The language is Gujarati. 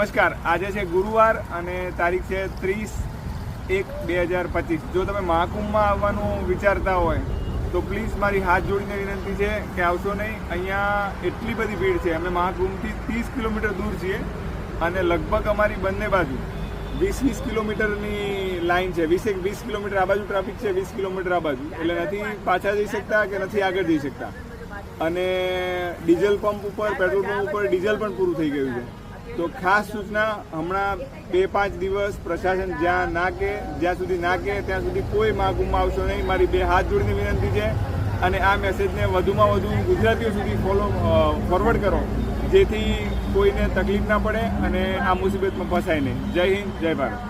નમસ્કાર. આજે છે ગુરુવાર અને તારીખ છે ત્રીસ એક બે હજાર પચીસ. જો તમે મહાકુંભમાં આવવાનું વિચારતા હોય, તો પ્લીઝ મારી હાથ જોડીને વિનંતી છે કે આવશો નહીં. અહીંયા એટલી બધી ભીડ છે. અમે મહાકુંભથી ત્રીસ કિલોમીટર દૂર છીએ અને લગભગ અમારી બંને બાજુ વીસ વીસ કિલોમીટરની લાઈન છે. વીસેક વીસ કિલોમીટર આ બાજુ ટ્રાફિક છે, વીસ કિલોમીટર આ બાજુ. એટલે નથી પાછા જઈ શકતા કે નથી આગળ જઈ શકતા. અને ડીઝલ પંપ ઉપર, પેટ્રોલ પંપ ઉપર ડીઝલ પણ પૂરું થઈ ગયું છે. તો ખાસ સૂચના, હમણાં બે પાંચ દિવસ પ્રશાસન જ્યાં ના જ્યાં સુધી ના ત્યાં સુધી કોઈ માં ગુમાવશો નહીં. મારી બે હાથ જોડીને વિનંતી છે અને આ મેસેજને વધુમાં વધુ ગુજરાતીઓ સુધી ફોલો ફોરવર્ડ કરો, જેથી કોઈને તકલીફ ના પડે અને આ મુસીબતમાં ફસાય નહીં. જય હિન્દ, જય ભારત.